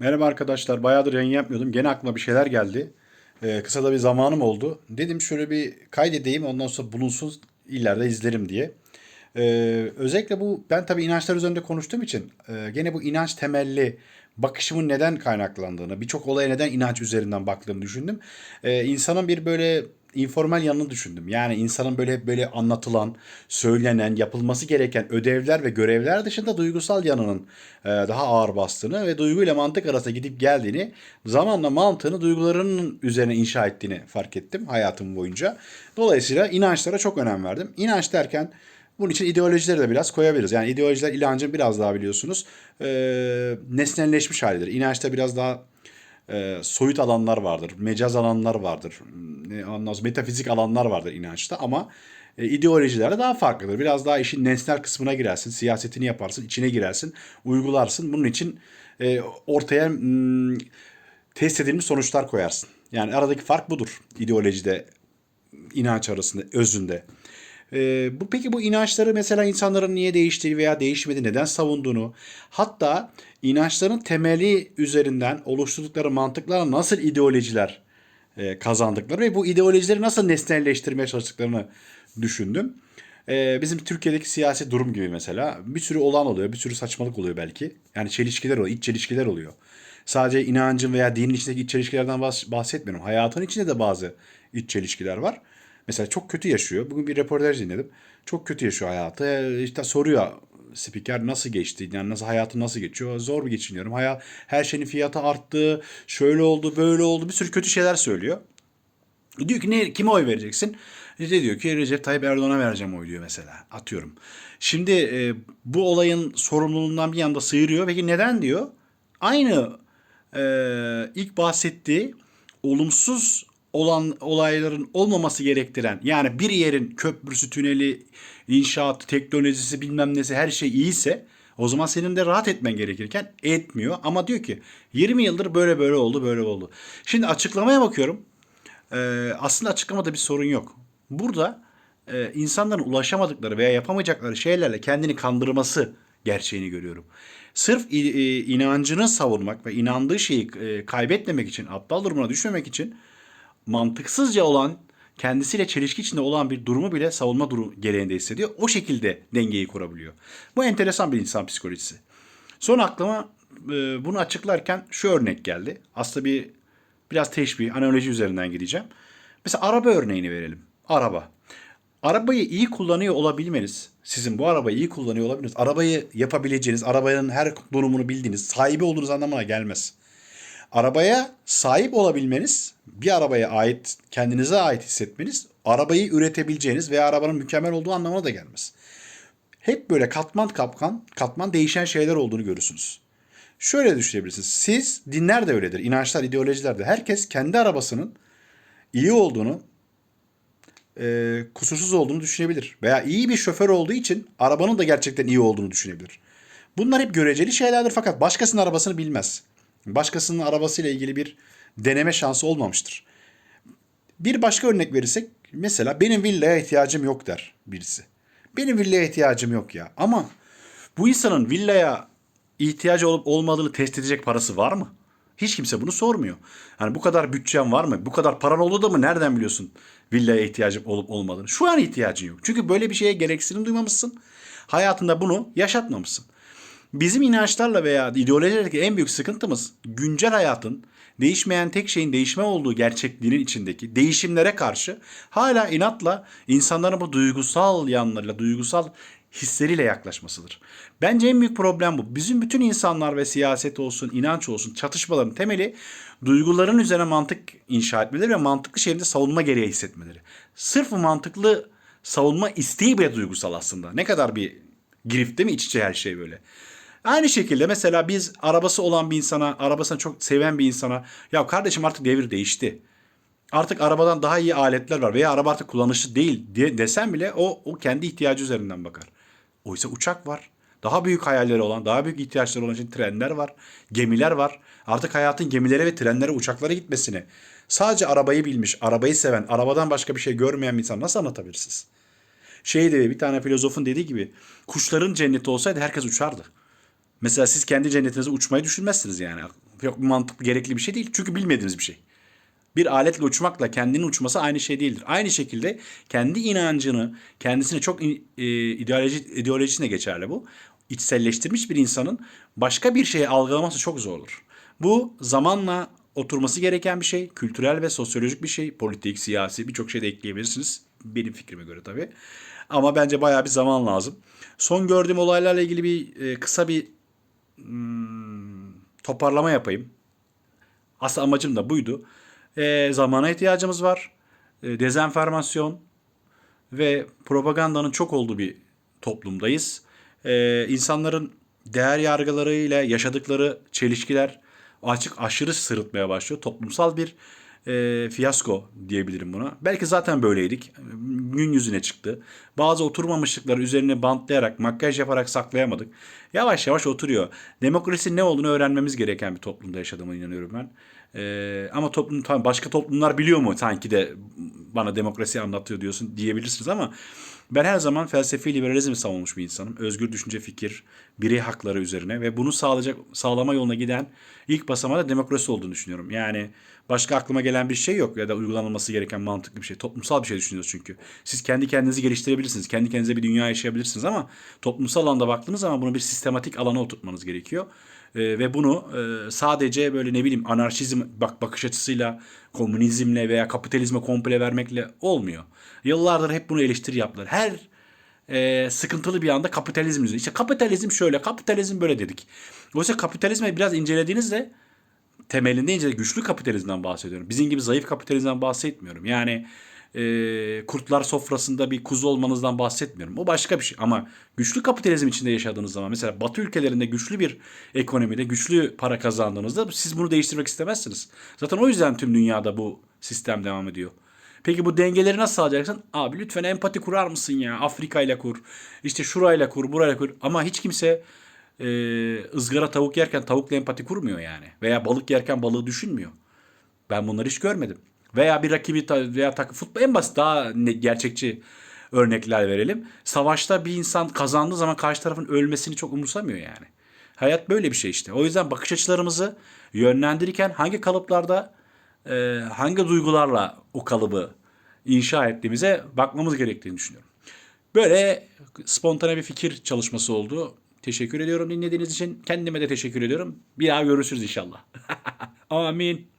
Merhaba arkadaşlar. Bayağıdır yayın yapmıyordum. Gene aklıma bir şeyler geldi. Ee, kısa da bir zamanım oldu. Dedim şöyle bir kaydedeyim ondan sonra bulunsun ileride izlerim diye. Ee, özellikle bu ben tabii inançlar üzerinde konuştuğum için e, gene bu inanç temelli bakışımın neden kaynaklandığını, birçok olaya neden inanç üzerinden baktığımı düşündüm. Ee, insanın bir böyle informal yanını düşündüm. Yani insanın böyle hep böyle anlatılan, söylenen, yapılması gereken ödevler ve görevler dışında duygusal yanının e, daha ağır bastığını ve duyguyla mantık arasında gidip geldiğini, zamanla mantığını duygularının üzerine inşa ettiğini fark ettim hayatım boyunca. Dolayısıyla inançlara çok önem verdim. İnanç derken bunun için ideolojileri de biraz koyabiliriz. Yani ideolojiler inancın biraz daha biliyorsunuz e, nesnelleşmiş halidir. İnançta biraz daha e, soyut alanlar vardır, mecaz alanlar vardır, ne, sonra metafizik alanlar vardır inançta ama e, ideolojilerde daha farklıdır. Biraz daha işin nesnel kısmına girersin, siyasetini yaparsın, içine girersin, uygularsın. Bunun için e, ortaya mm, test edilmiş sonuçlar koyarsın. Yani aradaki fark budur ideolojide, inanç arasında, özünde. Ee, bu peki bu inançları mesela insanların niye değiştiği veya değişmedi, neden savunduğunu, hatta inançların temeli üzerinden oluşturdukları mantıklarla nasıl ideolojiler e, kazandıkları ve bu ideolojileri nasıl nesnelleştirmeye çalıştıklarını düşündüm. Ee, bizim Türkiye'deki siyasi durum gibi mesela bir sürü olan oluyor, bir sürü saçmalık oluyor belki. Yani çelişkiler oluyor, iç çelişkiler oluyor. Sadece inancın veya dinin içindeki iç çelişkilerden bahs- bahsetmiyorum. Hayatın içinde de bazı iç çelişkiler var. Mesela çok kötü yaşıyor. Bugün bir röportaj dinledim. Çok kötü yaşıyor hayatı. Ee, İşte soruyor spiker nasıl geçti? Yani nasıl hayatı nasıl geçiyor? Zor bir geçiniyorum. Hayat, her şeyin fiyatı arttı. Şöyle oldu, böyle oldu. Bir sürü kötü şeyler söylüyor. Diyor ki ne, kime oy vereceksin? İşte diyor ki Recep Tayyip Erdoğan'a vereceğim oy diyor mesela. Atıyorum. Şimdi e, bu olayın sorumluluğundan bir yanda sıyırıyor. Peki neden diyor? Aynı e, ilk bahsettiği olumsuz olan olayların olmaması gerektiren yani bir yerin köprüsü, tüneli, inşaat, teknolojisi bilmem nesi her şey iyiyse o zaman senin de rahat etmen gerekirken etmiyor. Ama diyor ki 20 yıldır böyle böyle oldu böyle oldu. Şimdi açıklamaya bakıyorum. Ee, aslında açıklamada bir sorun yok. Burada e, insanların ulaşamadıkları veya yapamayacakları şeylerle kendini kandırması gerçeğini görüyorum. Sırf e, inancını savunmak ve inandığı şeyi e, kaybetmemek için, aptal durumuna düşmemek için mantıksızca olan, kendisiyle çelişki içinde olan bir durumu bile savunma durum gereğinde hissediyor. O şekilde dengeyi kurabiliyor. Bu enteresan bir insan psikolojisi. Sonra aklıma e, bunu açıklarken şu örnek geldi. Aslında bir biraz teşbih, analoji üzerinden gideceğim. Mesela araba örneğini verelim. Araba. Arabayı iyi kullanıyor olabilmeniz, sizin bu arabayı iyi kullanıyor olabilmeniz, arabayı yapabileceğiniz, arabanın her durumunu bildiğiniz, sahibi olduğunuz anlamına gelmez. Arabaya sahip olabilmeniz, bir arabaya ait, kendinize ait hissetmeniz, arabayı üretebileceğiniz veya arabanın mükemmel olduğu anlamına da gelmez. Hep böyle katman kapkan, katman değişen şeyler olduğunu görürsünüz. Şöyle düşünebilirsiniz. Siz, dinler de öyledir, inançlar, ideolojiler de. Herkes kendi arabasının iyi olduğunu, e, kusursuz olduğunu düşünebilir. Veya iyi bir şoför olduğu için arabanın da gerçekten iyi olduğunu düşünebilir. Bunlar hep göreceli şeylerdir fakat başkasının arabasını bilmez. Başkasının arabasıyla ilgili bir deneme şansı olmamıştır. Bir başka örnek verirsek mesela benim villaya ihtiyacım yok der birisi. Benim villaya ihtiyacım yok ya. Ama bu insanın villaya ihtiyacı olup olmadığını test edecek parası var mı? Hiç kimse bunu sormuyor. Yani bu kadar bütçen var mı? Bu kadar paran oldu da mı nereden biliyorsun villaya ihtiyacın olup olmadığını? Şu an ihtiyacın yok. Çünkü böyle bir şeye gereksinim duymamışsın. Hayatında bunu yaşatmamışsın. Bizim inançlarla veya ideolojilerdeki en büyük sıkıntımız güncel hayatın değişmeyen tek şeyin değişme olduğu gerçekliğinin içindeki değişimlere karşı hala inatla insanların bu duygusal yanlarıyla, duygusal hisleriyle yaklaşmasıdır. Bence en büyük problem bu. Bizim bütün insanlar ve siyaset olsun, inanç olsun çatışmaların temeli duyguların üzerine mantık inşa etmeleri ve mantıklı şeyleri savunma gereği hissetmeleri. Sırf mantıklı savunma isteği bile duygusal aslında. Ne kadar bir girift değil mi iç içe her şey böyle. Aynı şekilde mesela biz arabası olan bir insana, arabasını çok seven bir insana ya kardeşim artık devir değişti. Artık arabadan daha iyi aletler var veya araba artık kullanışlı değil diye desen bile o, o kendi ihtiyacı üzerinden bakar. Oysa uçak var. Daha büyük hayalleri olan, daha büyük ihtiyaçları olan için trenler var, gemiler var. Artık hayatın gemilere ve trenlere, uçaklara gitmesini sadece arabayı bilmiş, arabayı seven, arabadan başka bir şey görmeyen bir insan nasıl anlatabilirsiniz? Şey de bir tane filozofun dediği gibi kuşların cenneti olsaydı herkes uçardı. Mesela siz kendi cennetinize uçmayı düşünmezsiniz yani. Yok mantıklı gerekli bir şey değil. Çünkü bilmediğiniz bir şey. Bir aletle uçmakla kendinin uçması aynı şey değildir. Aynı şekilde kendi inancını, kendisine çok e, ideoloji, ideolojisine geçerli bu. İçselleştirmiş bir insanın başka bir şeyi algılaması çok zordur. Bu zamanla oturması gereken bir şey. Kültürel ve sosyolojik bir şey. Politik, siyasi birçok şey de ekleyebilirsiniz. Benim fikrime göre tabii. Ama bence bayağı bir zaman lazım. Son gördüğüm olaylarla ilgili bir e, kısa bir hmm, toparlama yapayım. Asıl amacım da buydu. E, zamana ihtiyacımız var. E, dezenformasyon ve propagandanın çok olduğu bir toplumdayız. E, insanların değer yargılarıyla yaşadıkları çelişkiler açık aşırı sırıtmaya başlıyor. Toplumsal bir e, fiyasko diyebilirim buna. Belki zaten böyleydik. Gün yüzüne çıktı. Bazı oturmamışlıkları üzerine bantlayarak, makyaj yaparak saklayamadık. Yavaş yavaş oturuyor. Demokrasinin ne olduğunu öğrenmemiz gereken bir toplumda yaşadığıma inanıyorum ben. E, ama toplum başka toplumlar biliyor mu sanki de bana demokrasi anlatıyor diyorsun diyebilirsiniz ama ben her zaman felsefi liberalizmi savunmuş bir insanım. Özgür düşünce, fikir, birey hakları üzerine ve bunu sağlayacak sağlama yoluna giden ilk basamağı da demokrasi olduğunu düşünüyorum. Yani başka aklıma gelen bir şey yok ya da uygulanılması gereken mantıklı bir şey. Toplumsal bir şey düşünüyoruz çünkü. Siz kendi kendinizi geliştirebilirsiniz. Kendi kendinize bir dünya yaşayabilirsiniz ama toplumsal alanda baktığınız zaman bunu bir sistematik alana oturtmanız gerekiyor. Ee, ve bunu e, sadece böyle ne bileyim anarşizm bak bakış açısıyla komünizmle veya kapitalizme komple vermekle olmuyor. Yıllardır hep bunu eleştiri yaptılar. Her e, sıkıntılı bir anda kapitalizm yüzünden. İşte kapitalizm şöyle, kapitalizm böyle dedik. Oysa kapitalizmi biraz incelediğinizde temelinde ince güçlü kapitalizmden bahsediyorum. Bizim gibi zayıf kapitalizmden bahsetmiyorum. Yani e, kurtlar sofrasında bir kuzu olmanızdan bahsetmiyorum. O başka bir şey. Ama güçlü kapitalizm içinde yaşadığınız zaman mesela Batı ülkelerinde güçlü bir ekonomide güçlü para kazandığınızda siz bunu değiştirmek istemezsiniz. Zaten o yüzden tüm dünyada bu sistem devam ediyor. Peki bu dengeleri nasıl sağlayacaksın? Abi lütfen empati kurar mısın ya? Afrika ile kur. İşte şurayla kur, burayla kur. Ama hiç kimse e, ızgara tavuk yerken tavukla empati kurmuyor yani. Veya balık yerken balığı düşünmüyor. Ben bunları hiç görmedim. Veya bir rakibi veya takım futbol en basit daha gerçekçi örnekler verelim. Savaşta bir insan kazandığı zaman karşı tarafın ölmesini çok umursamıyor yani. Hayat böyle bir şey işte. O yüzden bakış açılarımızı yönlendirirken hangi kalıplarda e, hangi duygularla o kalıbı inşa ettiğimize bakmamız gerektiğini düşünüyorum. Böyle spontane bir fikir çalışması oldu. Teşekkür ediyorum dinlediğiniz için. Kendime de teşekkür ediyorum. Bir daha görüşürüz inşallah. Amin.